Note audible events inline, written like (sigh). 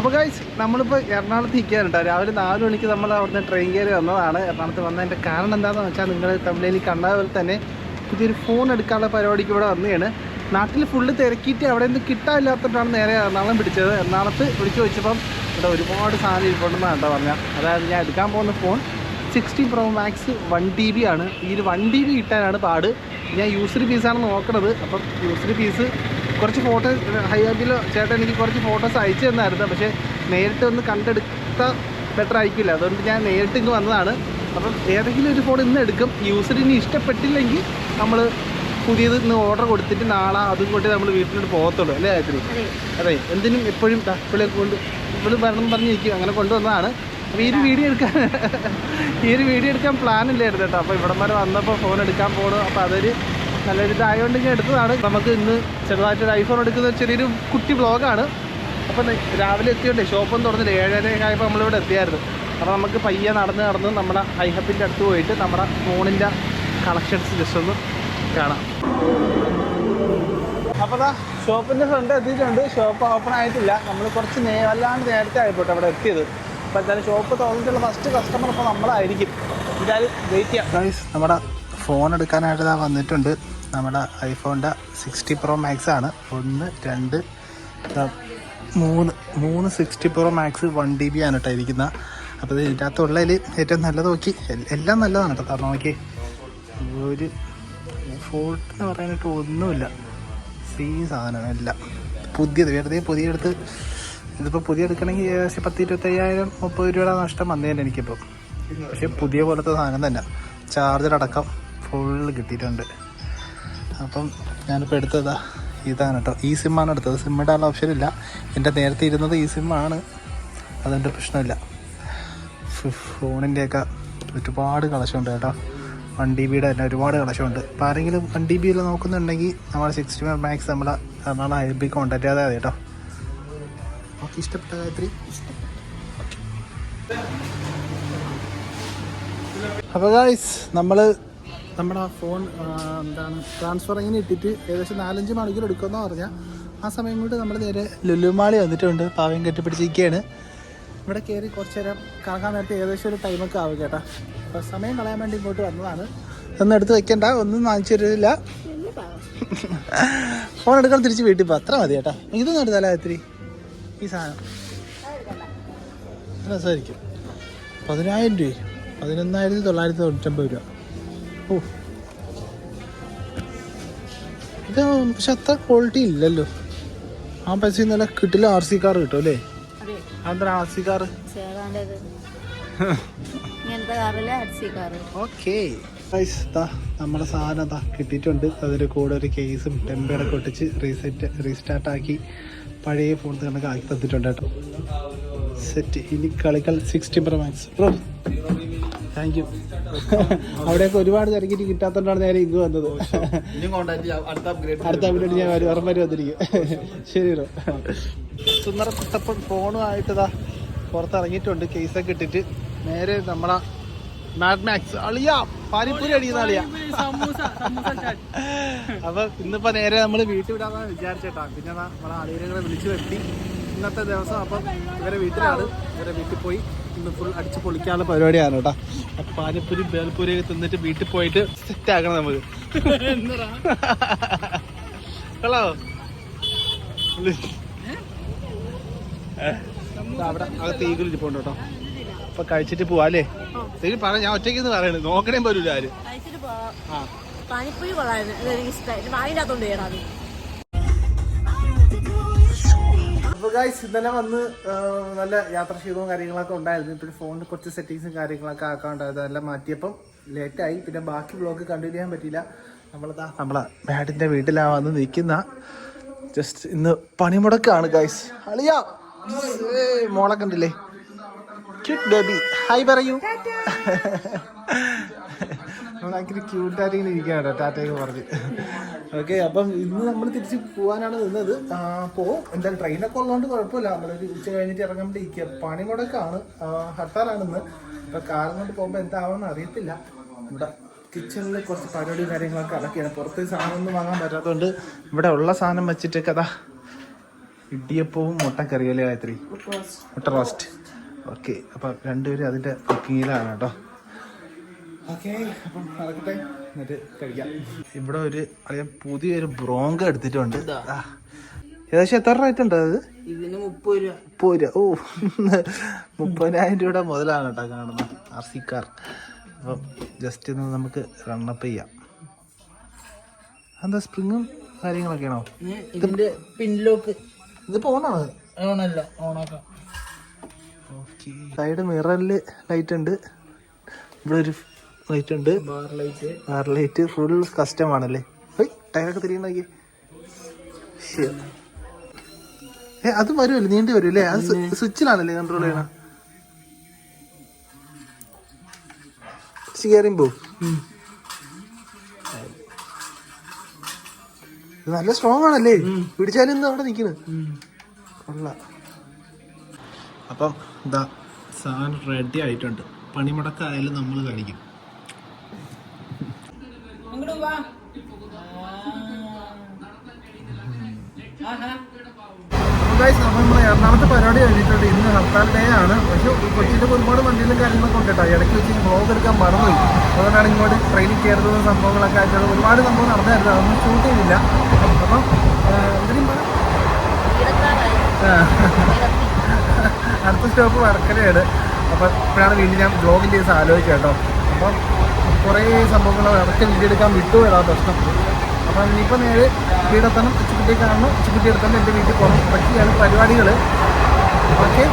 അപ്പോൾ ഗൈസ് നമ്മളിപ്പോൾ എറണാകുളത്ത് നിൽക്കുകയാണ് കേട്ടോ രാവിലെ നാല് മണിക്ക് നമ്മൾ അവിടുന്ന് ട്രെയിൻ കയറി വന്നതാണ്. എറണാകുളത്ത് വന്നതിന്റെ കാരണം എന്താണെന്ന് വെച്ചാൽ നിങ്ങൾ തമിഴിൽ കണ്ട പോലെ തന്നെ പുതിയൊരു ഫോൺ എടുക്കാനുള്ള പരിപാടിക്ക് ഇവിടെ വന്നതാണ്. നാട്ടിൽ ഫുള്ള് തിരക്കിയിട്ട് അവിടെ നിന്ന് കിട്ടാനില്ലാത്തതുകൊണ്ടാണ് നേരെ എറണാകുളം പിടിച്ചത്. എറണാകുളത്ത് വിളിച്ചു ചോദിച്ചപ്പം ഇവിടെ ഒരുപാട് സാധനം ഇരിപ്പുണ്ടെന്നാണ് കേട്ടോ പറഞ്ഞത് അതായത് ഞാൻ എടുക്കാൻ പോകുന്ന phone sixty pro max one T B ആണ്. ഈ ഒരു വൺ ടി ബി കിട്ടാനാണ് പാട്. ഞാൻ യൂസറി പീസാണ് നോക്കണത്. അപ്പം യൂസറി പീസ് കുറച്ച് ഫോട്ടോ ഹൈബിലോ ചേട്ടൻ എനിക്ക് കുറച്ച് ഫോട്ടോസ് അയച്ചു തന്നായിരുന്നു. പക്ഷേ നേരിട്ട് ഒന്ന് കണ്ടെടുത്ത ബെറ്റർ ആയിരിക്കില്ല. അതുകൊണ്ട് ഞാൻ നേരിട്ട് ഇങ്ങ് വന്നതാണ്. അപ്പം ഏതെങ്കിലും ഒരു ഫോൺ ഇന്ന് എടുക്കും. യൂസറിന് ഇഷ്ടപ്പെട്ടില്ലെങ്കിൽ നമ്മൾ പുതിയത് ഇന്ന് ഓർഡർ കൊടുത്തിട്ട് നാളെ അതും കൊണ്ട് നമ്മൾ വീട്ടിലോട്ട് പോകത്തുള്ളൂ. അല്ലേ ഗായത്രി അതെ. എന്തിനും എപ്പോഴും പിള്ളേർ കൊണ്ട് ഇവിടെ വരണം പറഞ്ഞിരിക്കും. അങ്ങനെ കൊണ്ടുവന്നതാണ്. അപ്പോൾ ഈ ഒരു വീഡിയോ എടുക്കാൻ (laughs) ഈ ഒരു വീഡിയോ എടുക്കാൻ പ്ലാൻ ഇല്ലായിരുന്നു കേട്ടോ. അപ്പോൾ ഇവിടം വരെ വന്നപ്പോൾ ഫോൺ എടുക്കാൻ പോകണം അപ്പോൾ അതൊരു നല്ലൊരു ഇതായതുകൊണ്ട് ഞാൻ എടുത്തതാണ്. നമുക്ക് ഇന്ന് ചെറുതായിട്ടൊരു ഐഫോൺ എടുക്കുന്ന ചെറിയൊരു കുട്ടി ബ്ലോഗാണ് അപ്പം രാവിലെ എത്തിയോണ്ടേ ഷോപ്പൊന്നും തുറന്നില്ല. ഏഴര ആയപ്പോൾ നമ്മളിവിടെ എത്തിയായിരുന്നു. അപ്പോൾ നമുക്ക് പയ്യെ നടന്ന് നടന്ന് നമ്മുടെ ഐഹപ്പിന്റെ അടുത്ത് പോയിട്ട് നമ്മുടെ ഫോണിന്റെ കളക്ഷൻസ് ജസ്റ്റ് ഒന്ന് കാണാം. അപ്പോൾ ദാ ഷോപ്പിന്റെ ഫ്രണ്ട് എത്തിയിട്ടുണ്ട്. ഷോപ്പ് ഓപ്പൺ ആയിട്ടില്ല. നമ്മൾ കുറച്ച് നേ വല്ലാണ്ട് നേരത്തെ ആയിപ്പോട്ടെ അവിടെ എത്തിയത്. അപ്പോൾ എന്തായാലും ഷോപ്പ് തുറന്നിട്ടുള്ള ഫസ്റ്റ് കസ്റ്റമർ ഇപ്പോൾ നമ്മളായിരിക്കും. എന്തായാലും വെയിറ്റ് ചെയ്യാം. നമ്മുടെ ഫോൺ എടുക്കാനായിട്ട് ഇതാ വന്നിട്ടുണ്ട്. നമ്മുടെ ഐഫോണിന്റെ സിക്സ്റ്റി പ്രോ മാക്സ് ആണ്. ഒന്ന് രണ്ട് മൂന്ന്. മൂന്ന് sixty pro max one D B ആണ് കേട്ടോ ഇരിക്കുന്നത് അപ്പോൾ ഇത് ഇതിന്റെ അകത്തുള്ളതിൽ ഏറ്റവും നല്ലത് നോക്കി. എല്ലാം നല്ലതാണ് കേട്ടോ. കാരണം നോക്കി ഒരു ഫോൾട്ട് എന്ന് പറയാനായിട്ട് ഒന്നുമില്ല. സെയിം സാധനമാണ് എല്ലാം. പുതിയത് വെറുതെ പുതിയ എടുത്ത് ഇതിപ്പോൾ പുതിയ എടുക്കണമെങ്കിൽ ഏകദേശം പത്ത് ഇരുപത്തയ്യായിരം മുപ്പത് രൂപയുടെ നഷ്ടം വന്നതന്നെ എനിക്കിപ്പോൾ. പക്ഷേ പുതിയ പോലത്തെ സാധനം തന്നെ. ചാർജർ അടക്കം ഫുള്ള് കിട്ടിയിട്ടുണ്ട്. അപ്പം ഞാനിപ്പോൾ എടുത്തതാ. ഇതാണ് കേട്ടോ ഈ സിമ്മാണ് എടുത്തത്. സിം ഇടാനുള്ള ഓപ്ഷൻ ഇല്ല. എന്റെ നേരത്തെ ഇരുന്നത് ഈ സിമ്മാണ് അതെന്റെ പ്രശ്നമില്ല. ഫോണിന്റെയൊക്കെ ഒരുപാട് കളക്ഷൻ ഉണ്ട് കേട്ടോ. വൺ ഡി ബിയുടെ തന്നെ ഒരുപാട് കളക്ഷൻ ഉണ്ട് അപ്പോൾ ആരെങ്കിലും വൺ ഡി ബിയിൽ നോക്കുന്നുണ്ടെങ്കിൽ നമ്മുടെ സിക്സ്റ്റി വൺ മാക്സ് നമ്മളെ എറണാകുളം ഐ ബി കോൺടാക്ട് ചെയ്താൽ മതി കേട്ടോ. ഓക്കെ ഇഷ്ടപ്പെട്ട ഗായത്രി? അപ്പോൾ ഗായ്സ് നമ്മൾ നമ്മുടെ ഫോൺ ആ, എന്താണ് ട്രാൻസ്ഫർ ഇങ്ങനെ ഇട്ടിട്ട് ഏകദേശം നാലഞ്ച് മണിക്കൂർ എടുക്കുമെന്ന് പറഞ്ഞാൽ ആ സമയം കൊണ്ട് നമ്മൾ നേരെ ലുലുമാളി വന്നിട്ടുണ്ട്. പാവയും കെട്ടിപ്പിടിച്ചിരിക്കുകയാണ് ഇവിടെ കയറി കുറച്ച് നേരം കറങ്ങാൻ നേരത്തെ ഏകദേശം ഒരു ടൈമൊക്കെ ആവും കേട്ടോ. അപ്പോൾ സമയം കളയാൻ വേണ്ടി ഇങ്ങോട്ട് വന്നതാണ്. ഒന്നും എടുത്ത് വെക്കണ്ട ഒന്നും വാങ്ങിച്ചു തരില്ല ഫോൺ എടുക്കാൻ തിരിച്ച് വീട്ടിൽ പോ അത്ര മതി കേട്ടോ. ഇതൊന്നും എടുത്താലോ ഇത്തിരി ഈ സാധനം. രസമായിരിക്കും. പതിനായിരം രൂപ പതിനൊന്നായിരത്തി തൊള്ളായിരത്തി തൊണ്ണൂറ്റമ്പത് രൂപ. ഇത് പക്ഷെ അത്ര ക്വാളിറ്റി ഇല്ലല്ലോ. ആ പൈസ നല്ല കിട്ടില്ല ആർ സി കാർ കിട്ടും അല്ലേ? അതെ. അതെന്താ ആർ സി കാർ ഓക്കെ. നമ്മുടെ സാധനം അതാ കിട്ടിയിട്ടുണ്ട്. അതിന്റെ കൂടെ ഒരു കേസും ടെമ്പറൊക്കെ ഒട്ടിച്ച് റീസെറ്റ് റീസ്റ്റാർട്ട് ആക്കി പഴയ ഫോൺ കണക്ക് ആക്കി തന്നിട്ടുണ്ട് കേട്ടോ. സെറ്റ്. ഇനി കളികൾ sixty pro max bro thank you അവിടെയൊക്കെ ഒരുപാട് തിരക്കിട്ട് കിട്ടാത്തതുകൊണ്ടാണ് നേരെ ഇങ്ങ് വന്നത്. അടുത്ത അപ്ഡേറ്റ് ഞാൻ വരും ഉറപ്പ് വരും. വന്നിരിക്കും. ശരി. ബ്രോ സുന്ദര കുട്ടപ്പൻ ഫോണുമായിട്ടതാ പുറത്തിറങ്ങിയിട്ടുണ്ട്. കേസൊക്കെ ഇട്ടിട്ട്. നേരെ നമ്മളെ മാഡ് മാക്സ് അളിയാ പാനിപ്പൂരി അടിക്കുന്ന അളിയാ. അപ്പൊ ഇന്നിപ്പോ നേരെ നമ്മൾ വീട്ടിൽ വിടാന്നാ വിചാരിച്ചേട്ടാ. പിന്നെ നമ്മളെ അളിയനെ വിളിച്ചു വരുത്തി. ഇന്നത്തെ ദിവസം അപ്പം ഇവരെ വീട്ടിലാണ്. ഇവരെ വീട്ടിൽ പോയി ഇന്ന് ഫുൾ അടിച്ച് പൊളിക്കാനുള്ള പരിപാടിയാണ് കേട്ടോ. അപ്പൊ പാനിപ്പൂരി ബേൽപൂരി ഒക്കെ തിന്നിട്ട് വീട്ടിൽ പോയിട്ട് സെറ്റ് ആക്കണം നമുക്ക്. ഹലോ? അവിടെ അകത്ത് ഈഗിൾ ഇരിപ്പുണ്ട് കേട്ടോ. അപ്പൊ കഴിച്ചിട്ട് പോവാ അല്ലേ? ശരി പറ ഞാൻ ഒറ്റയ്ക്ക് പറയണേ. നോക്കണേ പോലും ആര്. ആ. പാനിപ്പൂരി കൊള്ളായിരുന്നു ഗായ്സ് ഇന്നലെ വന്ന് നല്ല യാത്ര യാത്രാക്ഷീണവും കാര്യങ്ങളൊക്കെ ഉണ്ടായിരുന്നു. ഇപ്പോൾ ഫോണിൽ കുറച്ച് സെറ്റിങ്സും കാര്യങ്ങളൊക്കെ ആക്കാണ്ടായത് അതെല്ലാം മാറ്റിയപ്പം ലേറ്റായി പിന്നെ ബാക്കി ബ്ലോഗ് കണ്ടിന്യൂ ചെയ്യാൻ പറ്റിയില്ല. നമ്മളിതാ നമ്മളെ ബാഡിന്റെ വീട്ടിലാണ് വന്ന് നിൽക്കുന്ന. ജസ്റ്റ് ഇന്ന് പണിമുടക്കാണ് ഗായ്സ് അളിയാ മോളെ കണ്ടില്ലേ? ക്യൂട്ട് ബേബി ഹായ് പറയൂ. (laughs) ഭയങ്കര ക്യൂട്ടായിട്ട് ഇങ്ങനെ ഇരിക്കുക കേട്ടോ ടാറ്റയൊക്കെ പറഞ്ഞ്. ഓക്കെ അപ്പം ഇന്ന് നമ്മൾ തിരിച്ച് പോകാനാണ് നിന്നത്. ആ, പോവും എന്തായാലും ട്രെയിനൊക്കെ ഉള്ളതുകൊണ്ട് കുഴപ്പമില്ല. നമ്മളൊരു ഉച്ച കഴിഞ്ഞിട്ട് ഇറങ്ങുമ്പോൾ ഇരിക്കുക പണി മുടക്കാണ്. ഹർത്താലാണ് ഇന്ന് ഇപ്പം കാറും കൊണ്ട് പോകുമ്പോൾ എന്താവുമെന്ന് അറിയത്തില്ല. ഇവിടെ കിച്ചണിൽ കുറച്ച് പരിപാടി കാര്യങ്ങളൊക്കെ അടക്കിയാണ്. പുറത്ത് സാധനം ഒന്നും വാങ്ങാൻ പറ്റാത്തതുകൊണ്ട് ഇവിടെ ഉള്ള സാധനം വെച്ചിട്ട് കഥ ഇടിയപ്പവും മുട്ടക്കറിയല്ലേ ഗായത്രി? മുട്ട റോസ്റ്റ് ഓക്കെ അപ്പം രണ്ടുപേരും അതിന്റെ കുക്കിങ്ങിലാണ് കേട്ടോ. ഓക്കെ അപ്പം നടക്കട്ടെ. എന്നിട്ട് കഴിക്കാം. ഇവിടെ ഒരു അറിയാം പുതിയൊരു ബ്രോങ്ക എടുത്തിട്ടുണ്ട്. ഏകദേശം എത്ര റേറ്റ് ഉണ്ട് അത്? ഇതിന് മുപ്പത് രൂപ. മുപ്പത് രൂപ. ഓ മുപ്പതിനായിരം രൂപയുടെ മുതലാണ് കേട്ടോ കാണുന്നത് ആർ സി കാർ. അപ്പം ജസ്റ്റ് ഒന്ന് നമുക്ക് റണ്ണപ്പ് ചെയ്യാം. എന്താ സ്പ്രിങ്ങും കാര്യങ്ങളൊക്കെയാണോ? ഇതിന്റെ പിൻലോക്ക് ഇത് ഓണാണ് ഓണല്ല ഓണാക്കാം ഓക്കെ. സൈഡ് മിററിൽ ലൈറ്റ് ഉണ്ട്. ഇവിടെ ഒരു ലൈറ്റ് ഉണ്ട്. ബാർ ലൈറ്റ് ഫുൾ കസ്റ്റം ആണല്ലേ? ഹൈ ടയറൊക്കെ തിരികെ നോക്കി ഏ അത് വരുമല്ലേ നീണ്ടി വരും അല്ലേ അത് സ്വിച്ചിലാണല്ലേ കൺട്രോൾ ചെയ്യണം? കയറിയും പോവും നല്ല സ്ട്രോങ് ആണല്ലേ? പിടിച്ചാലും ഇന്ന് അവിടെ നിൽക്കുന്നു കൊള്ളാം. അപ്പം ഇതാ സാധനം റെഡി ആയിട്ടുണ്ട്. പണിമുടക്കായാലും നമ്മൾ കളിക്കും. വാ നമ്മൾ എറണാകുളത്ത് പരിപാടി കഴിഞ്ഞിട്ടുണ്ട്. ഇന്ന് ഹർത്താൽ ഡേ ആണ്. പക്ഷെ കൊച്ചിയിൽ ഒരുപാട് വണ്ടിയിലും കാര്യങ്ങളൊക്കെ ഉണ്ട് കേട്ടോ ഇടയ്ക്ക് വെച്ച് വ്ളോഗ് എടുക്കാൻ മറന്നുപോയി. അതുകൊണ്ടാണ് ഇങ്ങോട്ട് ട്രെയിനിൽ കയറുന്നതും സംഭവങ്ങളൊക്കെ ആയിട്ട് ഒരുപാട് സംഭവം നടന്നായിരുന്നു അതൊന്നും ഷൂട്ട് ചെയ്തില്ല. അപ്പം. അടുത്ത സ്റ്റോപ്പ് വർക്കലയാണ് അപ്പം ഇപ്പോഴാണ് വീണ്ടും ഞാൻ ബ്ലോഗിന്റെ ദിവസം ആലോചിക്കാം കേട്ടോ. അപ്പം കുറേ സംഭവങ്ങൾ അതൊക്കെ വീഡിയോ വിട്ടു ഏതാ പ്രശ്നം. അപ്പം ഇനിയിപ്പോൾ നേരെ വീടെത്തണം ഉച്ചക്കുട്ടിയെ കാണണം ഉച്ചക്കുട്ടി എടുത്തണം എന്റെ വീട്ടിൽ പോകണം ഇതൊക്കെയാണ് പരിപാടികൾ ഓക്കെ?